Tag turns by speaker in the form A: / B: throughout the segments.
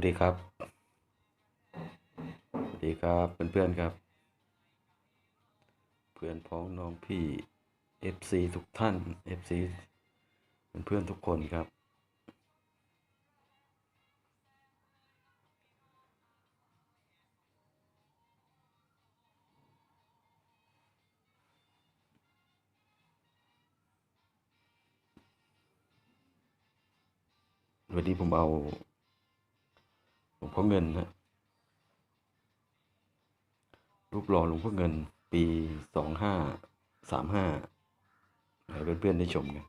A: วัสดีครับ สวัสดีครับเพื่อนๆครับ เพื่อนพ้องน้องพี่ FC ทุกท่าน FC เพื่อนๆทุกคนครับ วันนี้ผมเอา พ่อเงินนะรูปหล่อหลวงพ่อเงิน ปีสองห้าสามห้าให้เพื่อนๆได้ชมกัน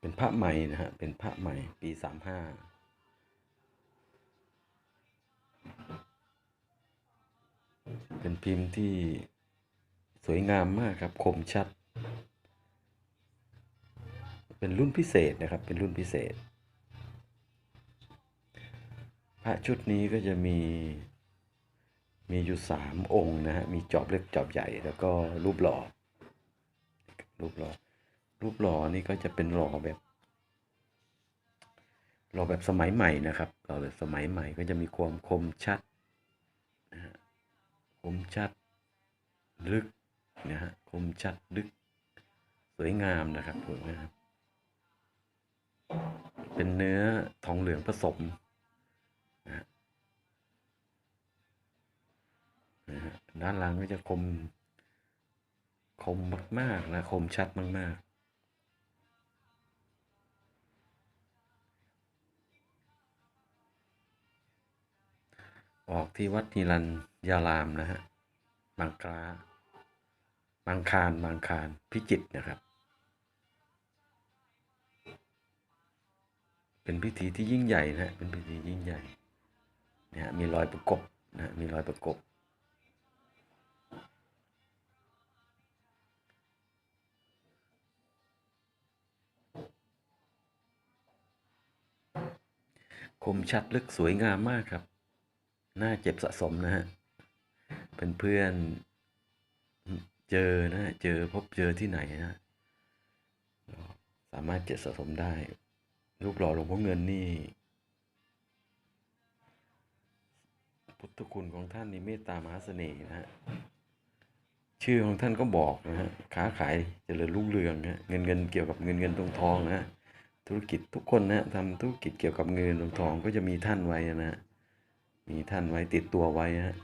A: เป็นพระใหม่นะฮะ เป็นพระใหม่ ปีสามห้า เป็นพิมพ์ที่สวยงามมากครับ คมชัด เป็นรุ่นพิเศษนะครับ เป็นรุ่นพิเศษ พระชุดนี้ก็จะมีมีอยู่สามองค์นะฮะ มีจอบเล็กจอบใหญ่แล้วก็รูปหล่อ รูปหล่อ รูปหล่อนี่ก็จะเป็นหล่อแบบหล่อแบบสมัยใหม่นะครับหล่อแบบสมัยใหม่ก็จะมีความคมชัด คมชัด ลึกนะฮะคมชัดลึก สวยงามนะครับสวยงามเป็นเนื้อทองเหลืองผสมนะฮะนะฮะด้านหลังก็จะคม คมมากๆนะคมชัดมากๆ ออกที่วัดนิรันยารามนะฮะบางกลาบางคารบางคารพิจิตนะครับ เป็นพิธีที่ยิ่งใหญ่นะฮะเป็นพิธียิ่งใหญ่นะฮะมีรอยประกบนะมีรอยประกบคมชัดลึกสวยงามมากครับ น่าเจ็บสะสมนะฮะเป็นเพื่อนเจอนะเจอพบเจอที่ไหนนะสามารถเจ็บสะสมได้ รูปหล่อหลวงพ่อเงินนี่ พุทธคุณของท่านนี่เมตตามหาเสน่ห์นะฮะชื่อของท่านก็บอกนะฮะค้าขายเจริญรุ่งเรืองนะเงินเงินเกี่ยวกับเงินเงินทองทองนะฮะธุรกิจทุกคนนะฮะทำธุรกิจเกี่ยวกับเงินเงินทองทองก็จะมีท่านไว้นะฮะ มีท่านไว้ติดตัวไว้ฮะ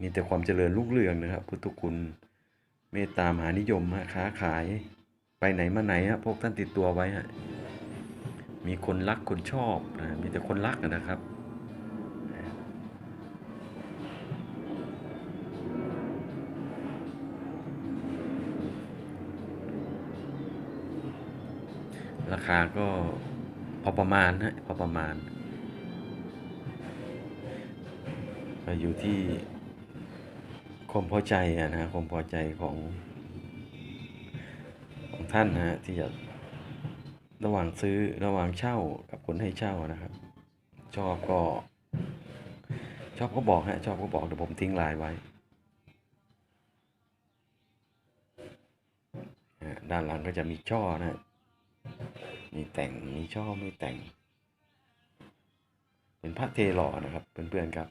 A: มีแต่ความเจริญรุ่งเรืองนะครับ พุทธคุณเมตตามหานิยมฮะค้าขายไปไหนมาไหนฮะพวกท่านติดตัวไว้ฮะมีคนรักคนชอบนะมีแต่คนรักนะครับราคาก็พอประมาณฮะพอประมาณ ก็อยู่ที่ความพอใจอะนะความพอใจของของท่านนะฮะที่จะระหว่างซื้อระหว่างเช่ากับคนให้เช่านะครับ ชอบก็ ชอบก็บอกฮะชอบก็บอกเดี๋ยวผมทิ้งลน์ไว้ด้านหลังก็จะมีช่อนะฮะมีแต่ง มีช่อ มีแต่ง เป็นพระเทหล่อนะครับ เพื่อนๆครับ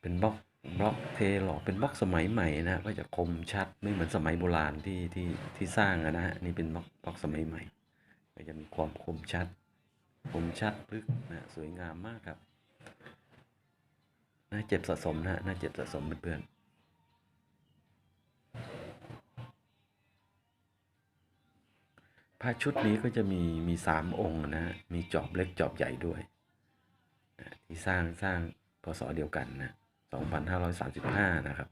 A: เป็นบล็อกบล็อกเทหล่อเป็นบล็อกสมัยใหม่นะฮะก็จะคมชัดไม่เหมือนสมัยโบราณที่ที่ที่สร้างอะนะฮะนี่เป็นบล็อกบล็อกสมัยใหม่ก็จะมีความคมชัด คมชัดลึกนะสวยงามมากครับน่าเจ็บสะสมนะน่าเจ็บสะสมเพื่อนๆพระชุดนี้ก็จะมีมีสามองค์นะมีจอบเล็กจอบใหญ่ด้วยที่สร้างสร้างพศเดียวกันนะ 2535 นะครับ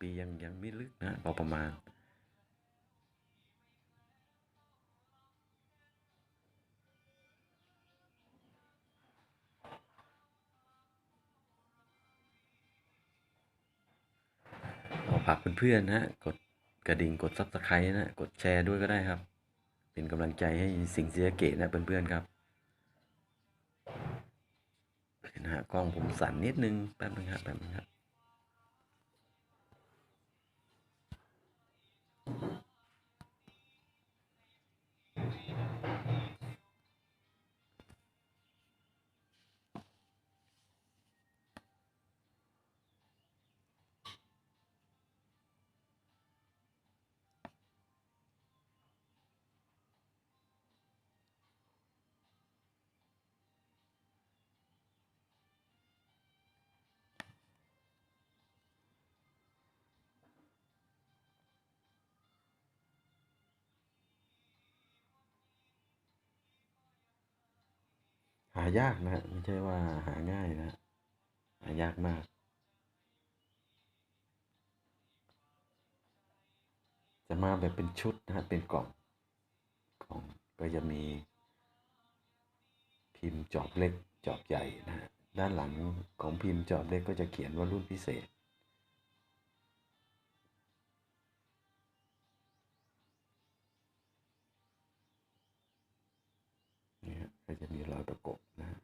A: ปียังยังไม่ลึกนะพอประมาณเอาฝากเพื่อนๆนะกดกระดิ่งกดซับสไครต์นะ กดแชร์ด้วยก็ได้ครับ เป็นกำลังใจให้สิงเสียเกตนะเพื่อนๆครับ นะฮะกล้องผมสั่นนิดนึงแป๊บนึงครับแป๊บนึงครับ หายากนะฮะไม่ใช่ว่าหาง่ายนะฮะหายากมาก จะมาแบบเป็นชุดนะฮะเป็นกล่องกล่องก็จะมี พิมพ์จอบเล็กจอบใหญ่นะฮะด้านหลังของพิมพ์จอบเล็กก็จะเขียนว่ารุ่นพิเศษ ก็จะมีรอยประกบนะฮะ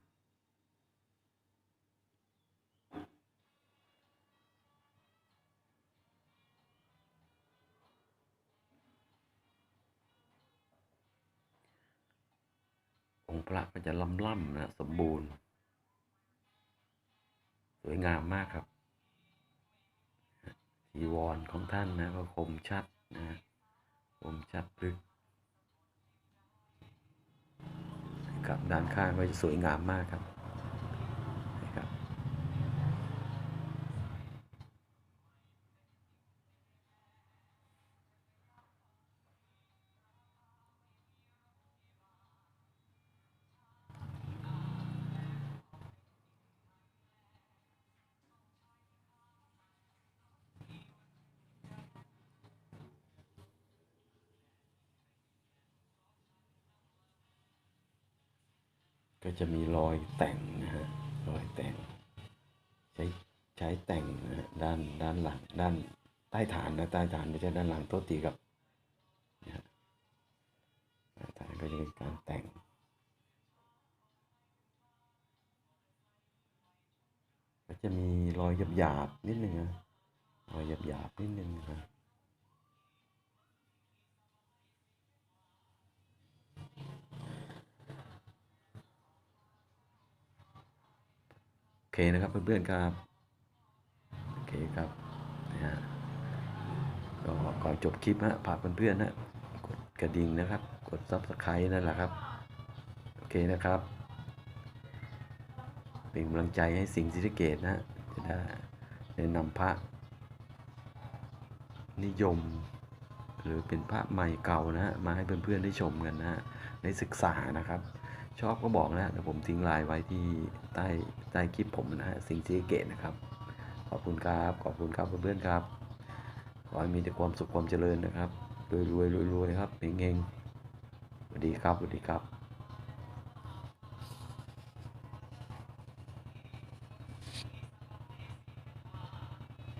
A: องค์พระก็จะล่ำๆนะสมบูรณ์ สวยงามมากครับจีวรของท่านนะก็คมชัดนะคมชัดลึกานข้างก็จะสวยงามมากครับ ก็จะมีรอยแต่งนะฮะรอยแต่ง ใช้ใช้แต่งนะฮะด้านด้านหลังด้านใต้ฐานนะใต้ฐานไม่ใช่ด้านหลังโต๊ะตีกับนะฮะใต้ฐานก็จะเป็นการแต่งก็จะมีรอยหยาบๆนิดนึงนะรอยหยาบๆนิดนึงนะ นะครับเพื่อนๆครับ โอเคครับนะฮะก็ก่อนจบคลิปฮะฝากเพื่อนๆนะกดกระดิ่งนะครับ กดซับสไครต์นั่นแหละครับ โอเคนะครับ เป็นกำลังใจให้สิงห์ศรีสะเกตนะฮะจะได้นำพระ นิยม หรือเป็นพระใหม่เก่านะฮะมาให้เพื่อนๆได้ชมกันนะฮะได้ศึกษานะครับ ชอบก็บอกนะเดี๋ยวผมทิ้งไลน์ไว้ที่ใต้ใต้คลิปผมนะฮะสิงซีเกตนะครับ ขอบคุณครับ ขอบคุณครับเพื่อนๆครับ ขอให้มีแต่ความสุขความเจริญนะครับรวยรวยรวยรวยครับเฮงเฮงสวัสดีครับสวัสดีครับ